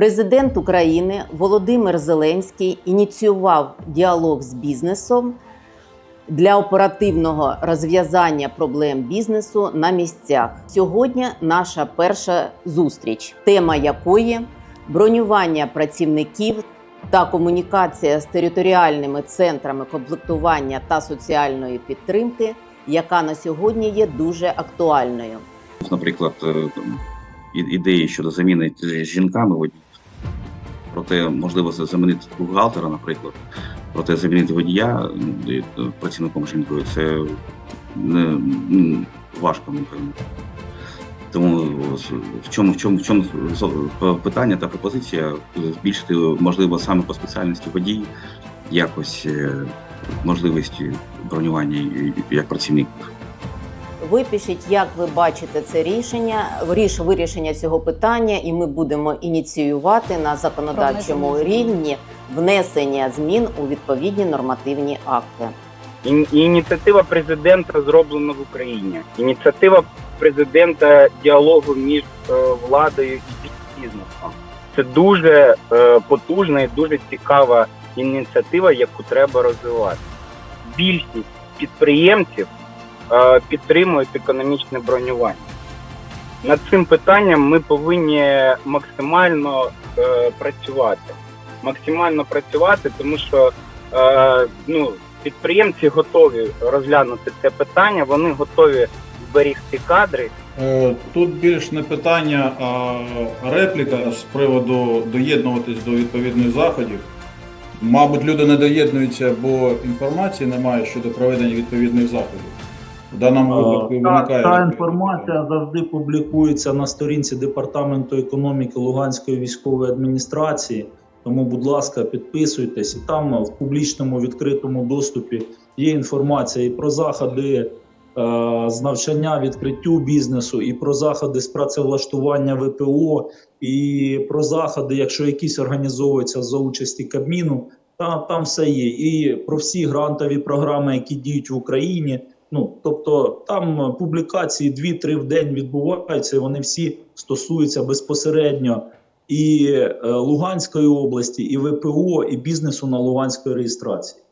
Президент України Володимир Зеленський ініціював діалог з бізнесом для оперативного розв'язання проблем бізнесу на місцях. Сьогодні наша перша зустріч, тема якої бронювання працівників та комунікація з територіальними центрами комплектування та соціальної підтримки, яка на сьогодні є дуже актуальною. наприклад, е, ідеї щодо заміни жінками водіїв. Проте можливо замінити бухгалтера, наприклад, проте замінити водія е, працівником жінкою це не важко, напевно. Тому в чому, в чому, в чому питання та пропозиція збільшити можливо саме по спеціальності водій якось е, можливості бронювання як працівників. Випишіть, як ви бачите це рішення, ріш вирішення цього питання, і ми будемо ініціювати на законодавчому рівні внесення змін у відповідні нормативні акти. Ін- Ініціатива президента зроблена в Україні. Ініціатива президента діалогу між е, владою і бізнесом. Це дуже е, потужна і дуже цікава ініціатива, яку треба розвивати. Більшість підприємців е, підтримують економічне бронювання. Над цим питанням ми повинні максимально працювати. Максимально працювати, тому що ну, підприємці готові розглянути це питання, вони готові зберігти кадри. Е, Тут більш не питання, а репліка з приводу доєднуватись до відповідних заходів. Мабуть, люди не доєднуються, бо інформації немає щодо проведення відповідних заходів. В даному випадку Та, виникає та інформація завжди публікується на сторінці департаменту економіки Луганської військової адміністрації. Тому, будь ласка, підписуйтесь, і там в публічному відкритому доступі є інформація і про заходи е, з навчання відкриттю бізнесу, і про заходи з працевлаштування ВПО, і про заходи, якщо якісь організовуються за участі Кабміну. Там, там все є. І про всі грантові програми, які діють в Україні. Ну тобто там публікації 2-3 в день відбуваються, і вони всі стосуються безпосередньо і е, Луганської області, і ВПО, і бізнесу на Луганської реєстрації.